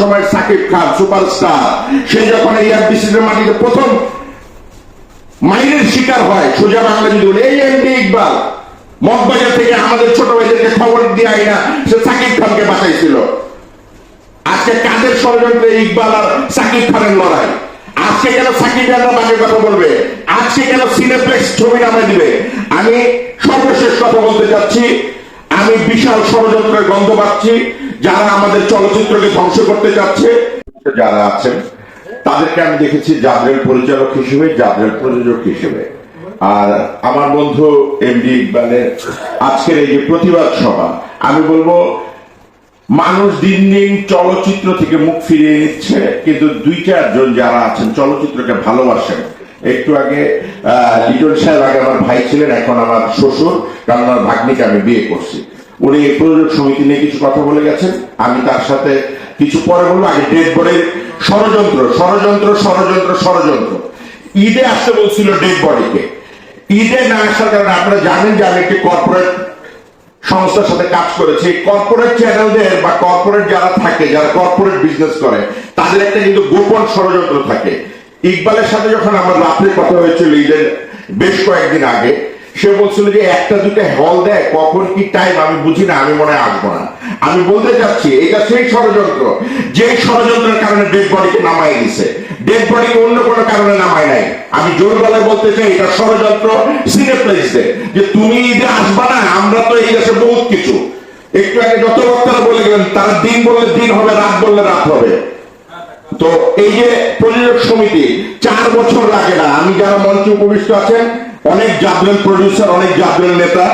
সময় সাকিব খান, সুপারস্টার, সে যখন এই এফডিসির মাটিতে প্রথম মাইনের শিকার হয়, সোজা বাংলা যদি বলে, এই এমডি ইকবাল, মগবাজার থেকে আমাদের ছোট ভাইদেরকে খবর দিয়ে আইনা সে সাকিব খানকে বাঁচাইছিল আজকে কাদের ষড়যন্ত্রে ইকবাল আর সাকিব খানের লড়াই? আজকে কেন সাকিব খানরা বাজে কথা বলবে? আজকে কেন সিনেপ্লেক্স ছবি নামে দিবে? আমি সর্বশেষ কথা বলতে চাচ্ছি, আমি বিশাল ষড়যন্ত্রের গন্ধ পাচ্ছি। যারা আমাদের চলচ্চিত্রকে ধ্বংস করতে চাচ্ছে, যারা আছেন, তাদেরকে আমি দেখেছি জাদরের পরিচালক হিসেবে, জাদরের প্রযোজক হিসেবে। আর আমার বন্ধু এমডি ইকবালের আজকের এই যে প্রতিবাদ সভা, আমি বলব, মানুষ দিন দিন চলচ্চিত্র থেকে মুখ ফিরিয়ে নিচ্ছে, কিন্তু দুই চারজন যারা আছেন, চলচ্চিত্রকে ভালোবাসেন। একটু আগে লিটন সাহেব, আগে আমার ভাই ছিলেন, এখন আমার শ্বশুর, কারণ আমার ভাগ্নিকে আমি বিয়ে করছি। উনি প্রযোজক সমিতি নিয়ে কিছু কথা বলে গেছেন। আমি তার সাথে কিছু পরে বলব। আগে ডেড বডির ষড়যন্ত্র ষড়যন্ত্র ষড়যন্ত্র ষড়যন্ত্র। ঈদে আসতে বলছিল ডেড বডিকে। ঈদে না আসার কারণে আপনারা জানেন যে আমি একটি কর্পোরেট সংস্থার সাথে কাজ করেছে। কর্পোরেট চ্যানেলদের বা কর্পোরেট যারা থাকে, যারা কর্পোরেট বিজনেস করে, তাদের একটা কিন্তু গোপন ষড়যন্ত্র থাকে। ইকবালের সাথে যখন আমার রাত্রে কথা হয়েছিল ঈদের বেশ কয়েকদিন আগে সে বলছিল যে একটা দুটো হল দেয়, কখন কি টাইম আমি বুঝি না, আমি মনে আসব না। আমি বলতে চাচ্ছি, এটা সেই ষড়যন্ত্র যে ষড়যন্ত্রের কারণে ডেড বডিকে নামাই দিছে। ডেড বডিকে অন্য কোনো কারণে নামায় নাই। আমি জোর গলায় বলতে চাই, এটা ষড়যন্ত্র সিনেপ্লেক্সে যে তুমি ঈদে আসবা না, আমরা তো এই দেশে বহুত কিছু। একটু আগে যত বক্তারা বলে গেলেন, তারা দিন বললে দিন হবে, রাত বললে রাত হবে। তো এই যে প্রযোজক সমিতি, চার বছর লাগে না। আমি যারা মঞ্চে উপবিষ্ট আছেন অনেক জাদরেল প্রডিউসার অনেক জাদরেল নেতা।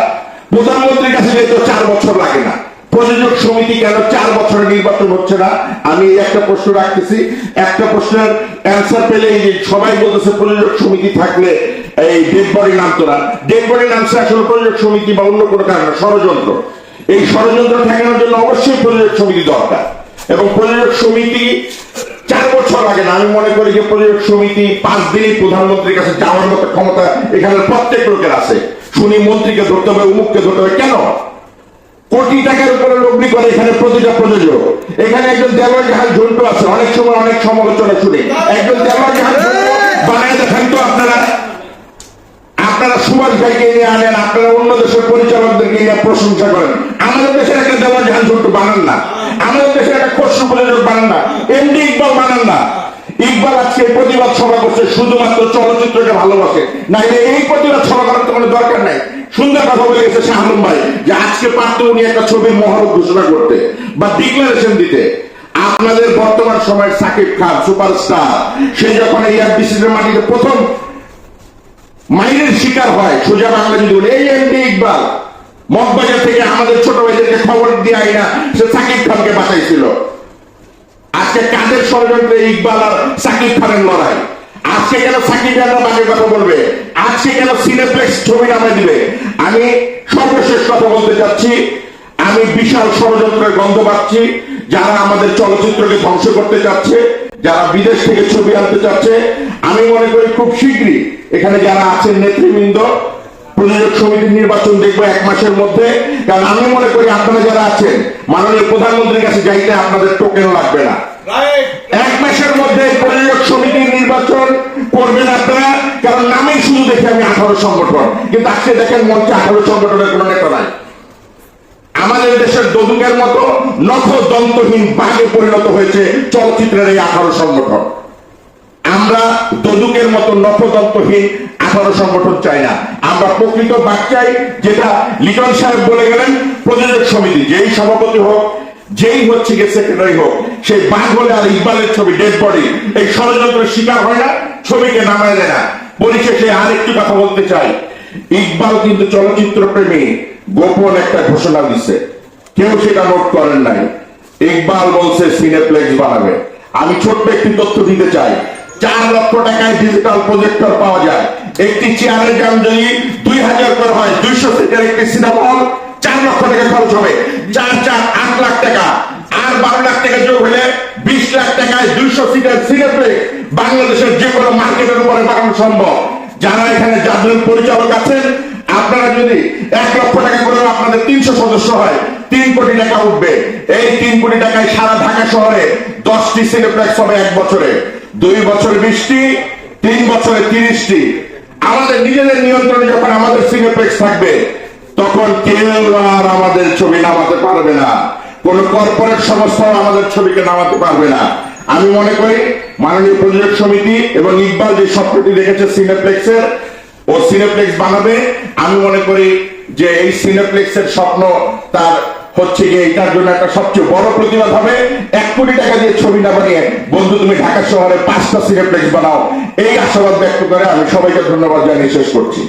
প্রধানমন্ত্রীর কাছে যেতে চার বছর লাগে না, প্রযোজক সমিতি কেন চার বছরে নির্বাচন হচ্ছে না? আমি একটা প্রশ্ন রাখতেছি। একটা প্রশ্নের অ্যান্সার পেলে সবাই বলতেছে প্রযোজক সমিতি থাকলে এই ডেড বডি নামতো না। ডেড বডি নামছে আসলে প্রযোজক সমিতি বা অন্য কোনো কারণে ষড়যন্ত্র। এই ষড়যন্ত্র ঠেকানোর জন্য অবশ্যই প্রযোজক সমিতি দরকার। এবং প্রযোজক সমিতি চার বছর আগে আমি মনে করি যে প্রযোজক সমিতি পাঁচ দিনই প্রধানমন্ত্রীর কাছে যাওয়ার মতো ক্ষমতা এখানে প্রত্যেক লোকের আছে। শুনি মন্ত্রীকে ধরতে হবে, উমুককে ধরতে হবে। কেন? কোটি টাকার উপরে লগ্নি করে এখানে প্রতিটা প্রযোজক। এখানে একজন দেওয়ার জাহাজ ঝন্টু আছে, অনেক সময় অনেক সমালোচনা শুনে। একজন দেওয়ার জাহাজ বানায় দেখেন তো আপনারা। আপনারা সুভাষ ভাইকে নিয়ে আনেন আপনারা অন্য দেশের পরিচালকদেরকে নিয়ে প্রশংসা করেন আমাদের দেশের একটা দেওয়ার জাহান ছোট্ট বানান না আমাদের দেশের একটা খসরু প্রযোজক বানান না এমডি ইকবাল বানান না ইকবাল আজকে এই করছে শুধুমাত্র চলচ্চিত্রকে ভালোবাসে। না এই প্রতিবাদ সভা করার তো কোনো দরকার নাই। সুন্দর কথা বলে গেছে শাহরুম ভাই যে আজকে পারতো উনি একটা ছবির মহরত ঘোষণা করতে বা ডিক্লারেশন দিতে। আপনাদের বর্তমান সময়ের সাকিব খান সুপারস্টার সে যখন এই এফডিসির মাটিতে প্রথম মাইনের শিকার হয়, সোজা বাংলা যদি বলে, এই এমডি ইকবাল, মগবাজার থেকে আমাদের ছোট ভাইদেরকে খবর দিয়ে আইনা, সে সাকিব খানকে বাঁচাইছিল আজকে কাদের ষড়যন্ত্রে ইকবাল আর সাকিব খানের লড়াই? আজকে কেন সাকিব খানরা বাজে কথা বলবে? আজকে কেন সিনেপ্লেক্স ছবি নামে দিবে? আমি সর্বশেষ কথা বলতে চাচ্ছি আমি বিশাল ষড়যন্ত্রের গন্ধ পাচ্ছি যারা আমাদের চলচ্চিত্রকে ধ্বংস করতে চাচ্ছে যারা বিদেশ থেকে ছবি আনতে চাচ্ছে আমি মনে করি খুব শীঘ্রই এখানে যারা আছেন নেতৃবৃন্দ প্রযোজক সমিতির নির্বাচন দেখব এক মাসের মধ্যে। কারণ আমি মনে করি আপনারা যারা আছেন মাননীয় প্রধানমন্ত্রীর কাছে যাইতে আপনাদের টোকেন লাগবে না। এক মাসের মধ্যে প্রযোজক সমিতির নির্বাচন করবেন আপনারা কারণ নামেই শুধু দেখি আমি আঠারো সংগঠন। কিন্তু আজকে দেখেন মঞ্চে আঠারো সংগঠনের কোনো নেতা নাই। আমাদের দেশের দদুকের মতো নখ দন্তহীন বাঘে পরিণত হয়েছে চলচ্চিত্রের এই আঠারো সংগঠন। আমরা দদুকের মতো নখদন্তহীন আঠারো সংগঠন চাই না। আমরা প্রকৃত বাক চাই, যেটা লিটন সাহেব বলে গেলেন, প্রযোজক সমিতি, যেই সভাপতি হোক, যেই হচ্ছে গিয়ে সেক্রেটারি হোক, সেই বাঘ হলে আর ইকবালের ছবি ডেড বডি এই ষড়যন্ত্রের শিকার হয় না, ছবিকে নামায় দেয় না। পরিশেষে আর একটি কথা বলতে চাই। ইকবাল কিন্তু চলচ্চিত্র প্রেমী গোপন একটা ঘোষণা দিছে। কেউ সেটা নোট করেন নাই। ইকবাল বলছে, সিনেপ্লেক্স বানাবে। আমি ছোট্ট একটি তথ্য দিতে চাই। চার লক্ষ টাকায় ডিজিটাল প্রজেক্টর পাওয়া যায়। একটি চেয়ারের দাম যদি দুই হাজার করে হয়, দুইশো সিটের একটি সিনেমা হল চার লক্ষ টাকা খরচ হবে। চার চার আট লাখ টাকা। আর বারো লাখ টাকা যোগ হলে বিশ লাখ টাকায় দুইশো সিটের সিনেপ্লেক্স। বাংলাদেশের যে কোনো মার্কেটের উপরে বানানো সম্ভব। যারা এখানে যাদের পরিচালক আছেন, আপনারা যদি এক লক্ষ টাকা করে আপনাদের তিনশো সদস্য হয়, তিন কোটি টাকা উঠবে। এই তিন কোটি টাকায় সারা ঢাকা শহরে দশটি সিনেপ্লেক্স হবে এক বছরে। দুই বছর বিশটি তিন বছরে তিরিশটি। আমাদের নিজেদের নিয়ন্ত্রণে যখন আমাদের সিনেপ্লেক্স থাকবে, তখন কেউ আর আমাদের ছবি নামাতে পারবে না। কোন কর্পোরেট সংস্থাও আমাদের ছবিকে নামাতে পারবে না। আমি মনে করি মাননীয় প্রযোজক সমিতি এবং ইকবাল যে স্বপ্নটি দেখেছে সিনেপ্লেক্সের, ও সিনেপ্লেক্স বানাবে। আমি মনে করি যে এই সিনেপ্লেক্সের স্বপ্ন তার হচ্ছে গিয়ে এটার জন্য একটা সবচেয়ে বড় প্রতিবাদ হবে। এক কোটি টাকা দিয়ে ছবি না বানিয়ে, বন্ধু তুমি ঢাকা শহরে পাঁচটা সিনেপ্লেক্স বানাও। এই আশাবাদ ব্যক্ত করে আমি সবাইকে ধন্যবাদ জানিয়ে শেষ করছি।